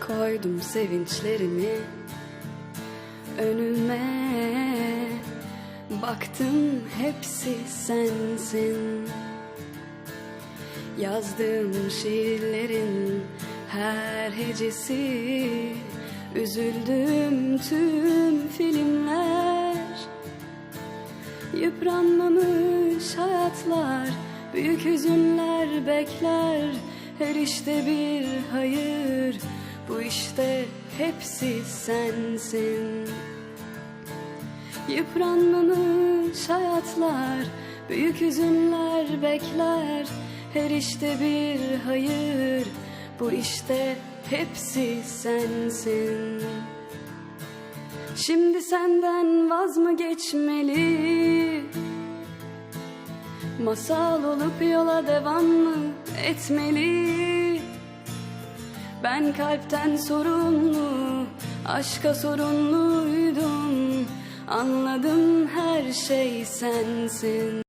Koydum sevinçlerimi önüme. Baktım hepsi sensin. Yazdığım şiirlerin her hecesi. Üzüldüğüm tüm filmler. Yıpranmamış hayatlar Büyük hüzünler bekler. Her işte bir hayır işte hepsi sensin. Yıpranmamış hayatlar Büyük hüzünler bekler. Her işte bir hayır Bu işte hepsi sensin. Şimdi senden vaz mı geçmeli? Masal olup yola devam mı etmeli Ben kalpten sorumlu Aşka sorumluydum Anladım her şey sensin